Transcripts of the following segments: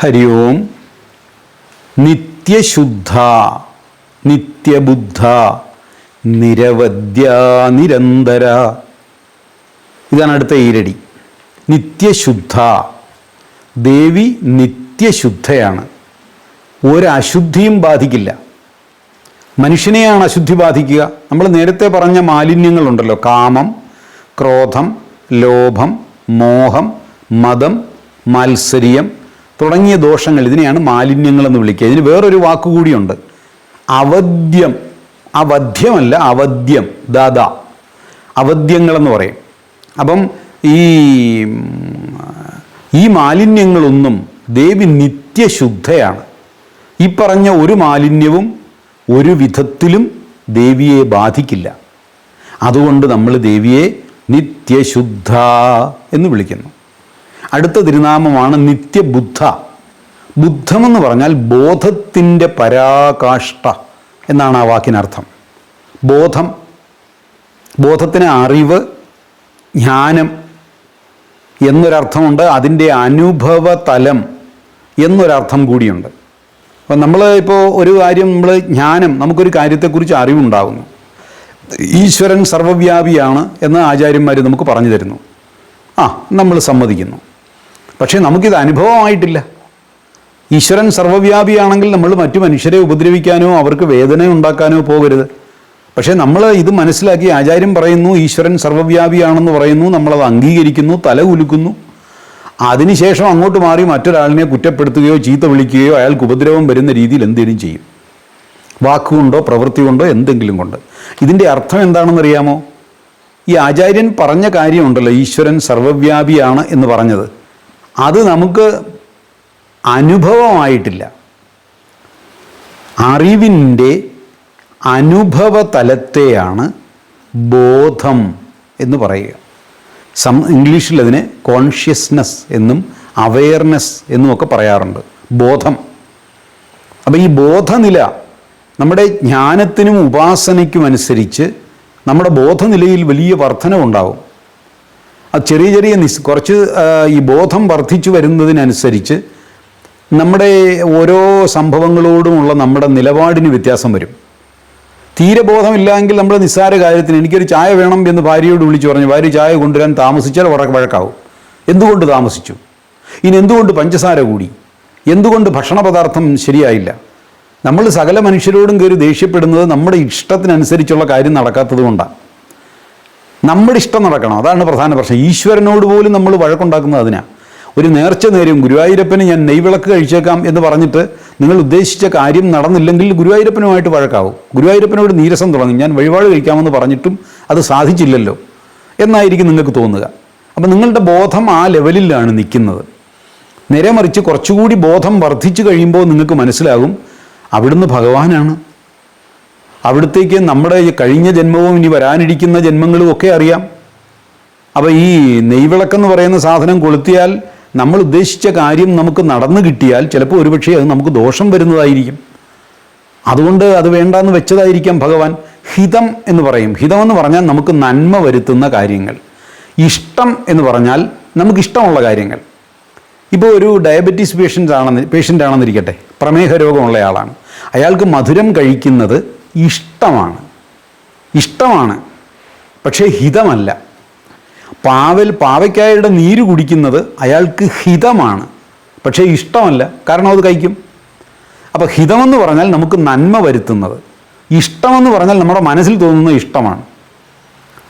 ഹരി ഓം നിത്യശുദ്ധ നിത്യബുദ്ധ നിരവധ്യ നിരന്തര. ഇതാണ് അടുത്ത ഈരടി. നിത്യശുദ്ധ. ദേവി നിത്യശുദ്ധയാണ്. ഒരശുദ്ധിയും ബാധിക്കില്ല. മനുഷ്യനെയാണ് അശുദ്ധി ബാധിക്കുക. നമ്മൾ നേരത്തെ പറഞ്ഞ മാലിന്യങ്ങളുണ്ടല്ലോ. കാമം ക്രോധം ലോഭം മോഹം മതം മാത്സര്യം തുടങ്ങിയ ദോഷങ്ങൾ ഇതിനെയാണ് മാലിന്യങ്ങൾ എന്ന് വിളിക്കുക. ഇതിന് വേറൊരു വാക്കുകൂടിയുണ്ട് അവധ്യം. അവധ്യമല്ല അവധ്യം. ദാദ അവധ്യങ്ങളെന്ന് പറയും. അപ്പം ഈ ഈ മാലിന്യങ്ങളൊന്നും ദേവി നിത്യശുദ്ധയാണ്. ഈ പറഞ്ഞ ഒരു മാലിന്യവും ഒരു വിധത്തിലും ദേവിയെ ബാധിക്കില്ല. അതുകൊണ്ട് നമ്മൾ ദേവിയെ നിത്യശുദ്ധ എന്ന് വിളിക്കുന്നു. അടുത്ത തിരുനാമമാണ് നിത്യബുദ്ധ. ബുദ്ധമെന്ന് പറഞ്ഞാൽ ബോധത്തിന്റെ പരാകാഷ്ഠ എന്നാണ് ആ വാക്കിനർത്ഥം. ബോധം ബോധത്തിന് അറിവ് ജ്ഞാനം എന്നൊരർത്ഥമുണ്ട് അതിന്റെ അനുഭവ തലം എന്നൊരർത്ഥം കൂടിയുണ്ട്. അപ്പം നമ്മൾ ഇപ്പോൾ ഒരു കാര്യം നമ്മൾ ജ്ഞാനം നമുക്കൊരു കാര്യത്തെക്കുറിച്ച് അറിവുണ്ടാകുന്നു. ഈശ്വരൻ സർവവ്യാപിയാണ് എന്ന് ആചാര്യന്മാർ നമുക്ക് പറഞ്ഞു തരുന്നു. ആ നമ്മൾ സമ്മതിക്കുന്നു. പക്ഷേ നമുക്കിത് അനുഭവമായിട്ടില്ല. ഈശ്വരൻ സർവവ്യാപിയാണെങ്കിൽ നമ്മൾ മറ്റു മനുഷ്യരെ ഉപദ്രവിക്കാനോ അവർക്ക് വേദന ഉണ്ടാക്കാനോ പോകരുത്. പക്ഷേ നമ്മൾ ഇത് മനസ്സിലാക്കി ആചാര്യം പറയുന്നു ഈശ്വരൻ സർവവ്യാപിയാണെന്ന് പറയുന്നു നമ്മളത് അംഗീകരിക്കുന്നു തല കുലുക്കുന്നു. അതിനുശേഷം അങ്ങോട്ട് മാറി മറ്റൊരാളിനെ കുറ്റപ്പെടുത്തുകയോ ചീത്ത വിളിക്കുകയോ അയാൾക്ക് ഉപദ്രവം വരുന്ന രീതിയിൽ എന്തെങ്കിലും ചെയ്യും. വാക്കുകൊണ്ടോ പ്രവൃത്തി കൊണ്ടോ എന്തെങ്കിലും കൊണ്ട്. ഇതിന്റെ അർത്ഥം എന്താണെന്നറിയാമോ? ഈ ആചാര്യൻ പറഞ്ഞ കാര്യമുണ്ടല്ലോ ഈശ്വരൻ സർവവ്യാപിയാണ് എന്ന് പറഞ്ഞത്. അത് നമുക്ക് അനുഭവമായിട്ടില്ല. അറിവിന്റെ അനുഭവ തലത്തെയാണ് ബോധം എന്ന് പറയുക. സം ഇംഗ്ലീഷിൽ അതിനെ കോൺഷ്യസ്നസ് എന്നും അവെയർനെസ് എന്നും ഒക്കെ പറയാറുണ്ട്. ബോധം. അപ്പോൾ ഈ ബോധനില നമ്മുടെ ജ്ഞാനത്തിനും ഉപാസനയ്ക്കും അനുസരിച്ച് നമ്മുടെ ബോധനിലയിൽ വലിയ വർധനവുണ്ടാവും അത് ചെറിയ ചെറിയ നിസ് കുറച്ച് ഈ ബോധം വർദ്ധിച്ചു വരുന്നതിനനുസരിച്ച് നമ്മുടെ ഓരോ സംഭവങ്ങളോടുമുള്ള നമ്മുടെ നിലപാടിന് വ്യത്യാസം വരും. തീരെ ബോധമില്ലെങ്കിൽ നമ്മൾ നിസ്സാര കാര്യത്തിന് എനിക്കൊരു ചായ വേണം എന്ന് ഭാര്യയോട് വിളിച്ചു പറഞ്ഞു ഭാര്യ ചായ കൊണ്ടുവരാൻ താമസിച്ചാൽ വഴക്ക് വഴക്കാവും. എന്തുകൊണ്ട് താമസിച്ചു? ഇനി എന്തുകൊണ്ട് പഞ്ചസാര കൂടി? എന്തുകൊണ്ട് ഭക്ഷണ പദാർത്ഥം ശരിയായില്ല? നമ്മൾ സകല മനുഷ്യരോടും കയറി ദേഷ്യപ്പെടുന്നത് നമ്മുടെ ഇഷ്ടത്തിനനുസരിച്ചുള്ള കാര്യം നടക്കാത്തത് കൊണ്ടാണ്. നമ്മുടെ ഇഷ്ടം നടക്കണം. അതാണ് പ്രധാന പ്രശ്നം. ഈശ്വരനോട് പോലും നമ്മൾ വഴക്കുണ്ടാക്കുന്നത് അതിനാണ് ഒരു നേർച്ച നേരം ഗുരുവായൂരപ്പന് ഞാൻ നെയ്വിളക്ക് കഴിച്ചേക്കാം എന്ന് പറഞ്ഞിട്ട് നിങ്ങൾ ഉദ്ദേശിച്ച കാര്യം നടന്നില്ലെങ്കിൽ ഗുരുവായൂരപ്പനുമായിട്ട് വഴക്കാവും. ഗുരുവായൂരപ്പനോട് നീരസം തുടങ്ങി. ഞാൻ വഴിപാട് കഴിക്കാമെന്ന് പറഞ്ഞിട്ടും അത് സാധിച്ചില്ലല്ലോ എന്നായിരിക്കും നിങ്ങൾക്ക് തോന്നുക. അപ്പം നിങ്ങളുടെ ബോധം ആ ലെവലിലാണ് നിൽക്കുന്നത്. നേരെ മറിച്ച് കുറച്ചുകൂടി ബോധം വർദ്ധിച്ചു കഴിയുമ്പോൾ നിങ്ങൾക്ക് മനസ്സിലാകും അവിടുന്ന് ഭഗവാനാണ്. അവിടത്തേക്ക് നമ്മുടെ കഴിഞ്ഞ ജന്മവും ഇനി വരാനിരിക്കുന്ന ജന്മങ്ങളും ഒക്കെ അറിയാം. അപ്പോൾ ഈ നെയ്വിളക്കെന്ന് പറയുന്ന സാധനം കൊളുത്തിയാൽ നമ്മൾ ഉദ്ദേശിച്ച കാര്യം നമുക്ക് നടന്നു കിട്ടിയാൽ ചിലപ്പോൾ ഒരുപക്ഷെ അത് നമുക്ക് ദോഷം വരുന്നതായിരിക്കും. അതുകൊണ്ട് അത് വേണ്ടാന്ന് വെച്ചതായിരിക്കാം ഭഗവാൻ. ഹിതം എന്ന് പറയും. ഹിതം എന്ന് പറഞ്ഞാൽ നമുക്ക് നന്മ വരുത്തുന്ന കാര്യങ്ങൾ. ഇഷ്ടം എന്ന് പറഞ്ഞാൽ നമുക്ക് ഇഷ്ടമുള്ള കാര്യങ്ങൾ. ഇപ്പോൾ ഒരു ഡയബറ്റീസ് പേഷ്യന്റ് ആണെന്ന് പേഷ്യന്റ് ആണെന്നിരിക്കട്ടെ. പ്രമേഹ രോഗമുള്ള ആളാണ്. അയാൾക്ക് മധുരം കഴിക്കുന്നത് ഇഷ്ടമാണ്. ഇഷ്ടമാണ്. പക്ഷേ ഹിതമല്ല. പാവൽ പാവയ്ക്കായുടെ നീര് കുടിക്കുന്നത് അയാൾക്ക് ഹിതമാണ്. പക്ഷേ ഇഷ്ടമല്ല. കാരണം അത് കഴിക്കും. അപ്പോൾ ഹിതമെന്ന് പറഞ്ഞാൽ നമുക്ക് നന്മ വരുത്തുന്നത്. ഇഷ്ടമെന്ന് പറഞ്ഞാൽ നമ്മുടെ മനസ്സിൽ തോന്നുന്ന ഇഷ്ടമാണ്.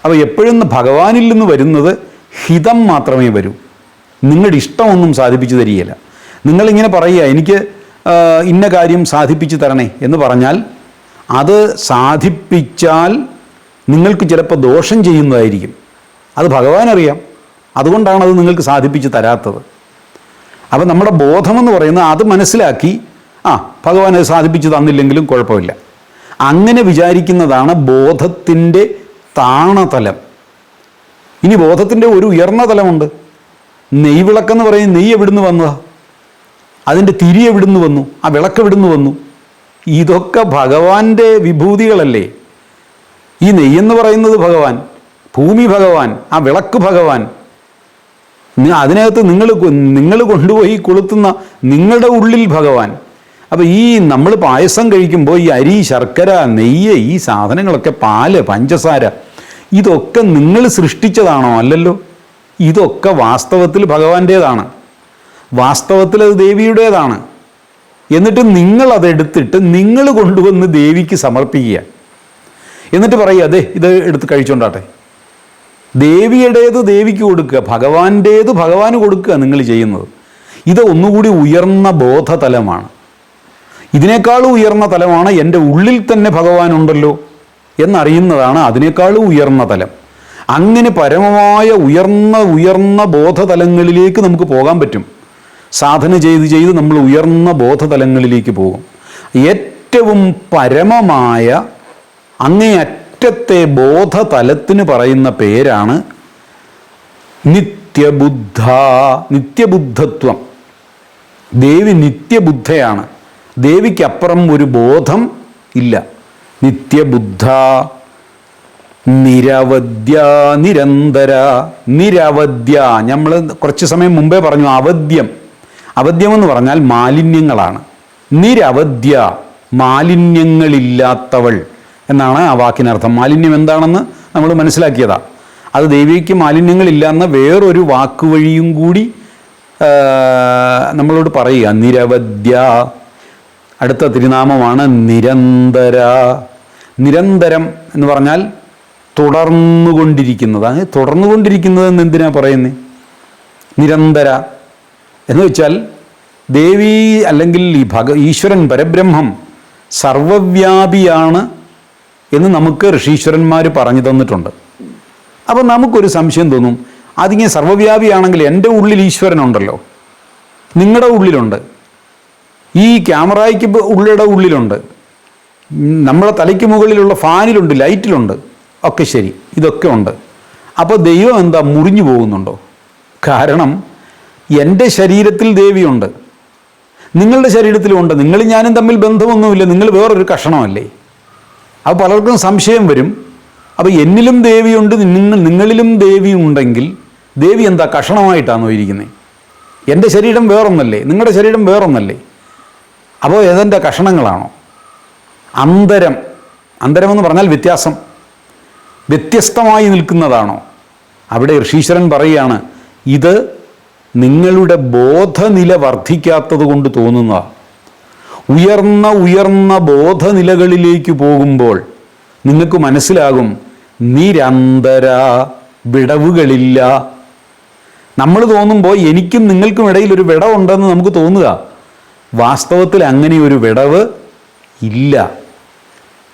അപ്പോൾ എപ്പോഴും ഭഗവാനിൽ നിന്ന് വരുന്നത് ഹിതം മാത്രമേ വരൂ. നിങ്ങളുടെ ഇഷ്ടമൊന്നും സാധിപ്പിച്ചു തരികയില്ല. നിങ്ങളിങ്ങനെ പറയുക എനിക്ക് ഇന്ന കാര്യം സാധിപ്പിച്ചു തരണേ എന്ന് പറഞ്ഞാൽ അത് സാധിപ്പിച്ചാൽ നിങ്ങൾക്ക് ചിലപ്പോൾ ദോഷം ചെയ്യുന്നതായിരിക്കും. അത് ഭഗവാൻ അറിയാം അതുകൊണ്ടാണ് അത് നിങ്ങൾക്ക് സാധിപ്പിച്ച് തരാത്തത്. അപ്പം നമ്മുടെ ബോധമെന്ന് പറയുന്നത് അത് മനസ്സിലാക്കി ആ ഭഗവാൻ അത് സാധിപ്പിച്ച് തന്നില്ലെങ്കിലും കുഴപ്പമില്ല. അങ്ങനെ വിചാരിക്കുന്നതാണ് ബോധത്തിന്റെ താണതലം. ഇനി ബോധത്തിന്റെ ഒരു ഉയർന്ന തലമുണ്ട്. നെയ്വിളക്കെന്ന് പറയും നെയ്യ് എവിടുന്ന് വന്നതാ? അതിന്റെ തിരി എവിടുന്ന് വന്നു? ആ വിളക്ക് എവിടുന്ന് വന്നു? ഇതൊക്കെ ഭഗവാന്റെ വിഭൂതികളല്ലേ? ഈ നെയ്യെന്ന് പറയുന്നത് ഭഗവാൻ ഭൂമി ഭഗവാൻ ആ വിളക്ക് ഭഗവാൻ. അതിനകത്ത് നിങ്ങൾ നിങ്ങൾ കൊണ്ടുപോയി കൊളുത്തുന്ന നിങ്ങളുടെ ഉള്ളിൽ ഭഗവാൻ. അപ്പോൾ ഈ നമ്മൾ പായസം കഴിക്കുമ്പോൾ ഈ അരി ശർക്കര നെയ്യ് ഈ സാധനങ്ങളൊക്കെ പാൽ പഞ്ചസാര ഇതൊക്കെ നിങ്ങൾ സൃഷ്ടിച്ചതാണോ അല്ലല്ലോ? ഇതൊക്കെ വാസ്തവത്തിൽ ഭഗവാന്റേതാണ്. വാസ്തവത്തിൽ അത് ദേവിയുടേതാണ്. എന്നിട്ട് നിങ്ങൾ അതെടുത്തിട്ട് നിങ്ങൾ കൊണ്ടുവന്ന് ദേവിക്ക് സമർപ്പിക്കുക. എന്നിട്ട് പറയുക അതെ ഇത് എടുത്ത് കഴിച്ചോണ്ടാട്ടെ. ദേവിയുടേത് ദേവിക്ക് കൊടുക്കുക ഭഗവാന്റേത് ഭഗവാന് കൊടുക്കുക നിങ്ങൾ ചെയ്യുന്നത്. ഇത് ഒന്നുകൂടി ഉയർന്ന ബോധതലമാണ്. ഇതിനേക്കാളും ഉയർന്ന തലമാണ് എന്റെ ഉള്ളിൽ തന്നെ ഭഗവാനുണ്ടല്ലോ എന്നറിയുന്നതാണ് അതിനേക്കാളും ഉയർന്ന തലം. അങ്ങനെ പരമമായ ഉയർന്ന ഉയർന്ന ബോധതലങ്ങളിലേക്ക് നമുക്ക് പോകാൻ പറ്റും. സാധന ചെയ്ത് ചെയ്ത് നമ്മൾ ഉയർന്ന ബോധതലങ്ങളിലേക്ക് പോകും. ഏറ്റവും പരമമായ അങ്ങേയറ്റത്തെ ബോധതലത്തിന് പറയുന്ന പേരാണ് നിത്യബുദ്ധ നിത്യബുദ്ധത്വം. ദേവി നിത്യബുദ്ധയാണ്. ദേവിക്കപ്പുറം ഒരു ബോധം ഇല്ല. നിത്യബുദ്ധ നിരവധ്യ നിരന്തര നിരവധ്യ. നമ്മൾ കുറച്ച് സമയം മുമ്പേ പറഞ്ഞു അവധ്യം. അവധ്യം എന്ന് പറഞ്ഞാൽ മാലിന്യങ്ങളാണ്. നിരവധ്യ മാലിന്യങ്ങളില്ലാത്തവൾ എന്നാണ് ആ വാക്കിനർത്ഥം. മാലിന്യം എന്താണെന്ന് നമ്മൾ മനസ്സിലാക്കിയതാ. അത് ദേവിക്ക് മാലിന്യങ്ങളില്ല എന്ന വേറൊരു വാക്കുവഴിയും കൂടി നമ്മളോട് പറയുക. നിരവധ്യ. അടുത്ത തിരുനാമമാണ് നിരന്തര. നിരന്തരം എന്ന് പറഞ്ഞാൽ തുടർന്നുകൊണ്ടിരിക്കുന്നത്. അങ്ങനെ തുടർന്നുകൊണ്ടിരിക്കുന്നത് എന്ന് എന്തിനാ പറയുന്നത് നിരന്തര. എന്ന് വെച്ചാൽ ദേവി അല്ലെങ്കിൽ ഈ ഭഗ ഈശ്വരൻ പരബ്രഹ്മം സർവവ്യാപിയാണ് എന്ന് നമുക്ക് ഋഷീശ്വരന്മാർ പറഞ്ഞു തന്നിട്ടുണ്ട്. അപ്പോൾ നമുക്കൊരു സംശയം തോന്നും. അതിങ്ങനെ സർവവ്യാപിയാണെങ്കിൽ എന്റെ ഉള്ളിൽ ഈശ്വരനുണ്ടല്ലോ. നിങ്ങളുടെ ഉള്ളിലുണ്ട്. ഈ ക്യാമറയ്ക്ക് ഉള്ളിയുടെ ഉള്ളിലുണ്ട്. നമ്മുടെ തലയ്ക്ക് മുകളിലുള്ള ഫാനിലുണ്ട് ലൈറ്റിലുണ്ട്. ഒക്കെ ശരി ഇതൊക്കെ ഉണ്ട്. അപ്പോൾ ദൈവം എന്താ മുറിഞ്ഞു പോകുന്നുണ്ടോ? കാരണം എന്റെ ശരീരത്തിൽ ദേവിയുണ്ട്. നിങ്ങളുടെ ശരീരത്തിലുമുണ്ട്. നിങ്ങൾ ഞാനും തമ്മിൽ ബന്ധമൊന്നുമില്ല. നിങ്ങൾ വേറൊരു കഷണമല്ലേ? അത് പലർക്കും സംശയം വരും. അപ്പോൾ എന്നിലും ദേവിയുണ്ട്. നിങ്ങൾ നിങ്ങളിലും ദേവി ഉണ്ടെങ്കിൽ ദേവി എന്താ കഷണമായിട്ടാണോ ഇരിക്കുന്നത് എന്റെ ശരീരം വേറൊന്നല്ലേ? നിങ്ങളുടെ ശരീരം വേറൊന്നല്ലേ? അപ്പോൾ ഏതെന്റെ കഷണങ്ങളാണോ? അന്തരം. അന്തരമെന്ന് പറഞ്ഞാൽ വ്യത്യാസം. വ്യത്യസ്തമായി നിൽക്കുന്നതാണോ? അവിടെ ഋഷീശ്വരൻ പറയുകയാണ് ഇത് നിങ്ങളുടെ ബോധനില വർദ്ധിക്കാത്തത് കൊണ്ട് തോന്നുന്ന ഉയർന്ന ഉയർന്ന ബോധനിലകളിലേക്ക് പോകുമ്പോൾ നിങ്ങൾക്ക് മനസ്സിലാകും നിരന്തര വിടവുകളില്ല. നമ്മൾ തോന്നുമ്പോൾ എനിക്കും നിങ്ങൾക്കും ഇടയിൽ ഒരു വിടവുണ്ടെന്ന് നമുക്ക് തോന്നുക. വാസ്തവത്തിൽ അങ്ങനെ ഒരു വിടവ് ഇല്ല.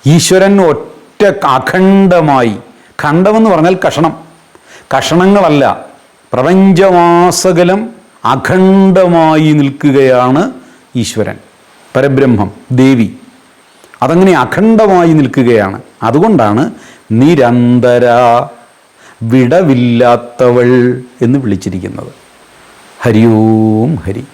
ഈശ്വരൻ ഒറ്റ അഖണ്ഡമായി ഖണ്ഡമെന്ന് പറഞ്ഞാൽ കഷണം. കഷണങ്ങളല്ല. പ്രപഞ്ചമാസകലം അഖണ്ഡമായി നിൽക്കുകയാണ് ഈശ്വരൻ പരബ്രഹ്മം ദേവി. അതങ്ങനെ അഖണ്ഡമായി നിൽക്കുകയാണ്. അതുകൊണ്ടാണ് നിരന്തര വിടവില്ലാത്തവൾ എന്ന് വിളിച്ചിരിക്കുന്നത്. ഹരിയോം ഹരി.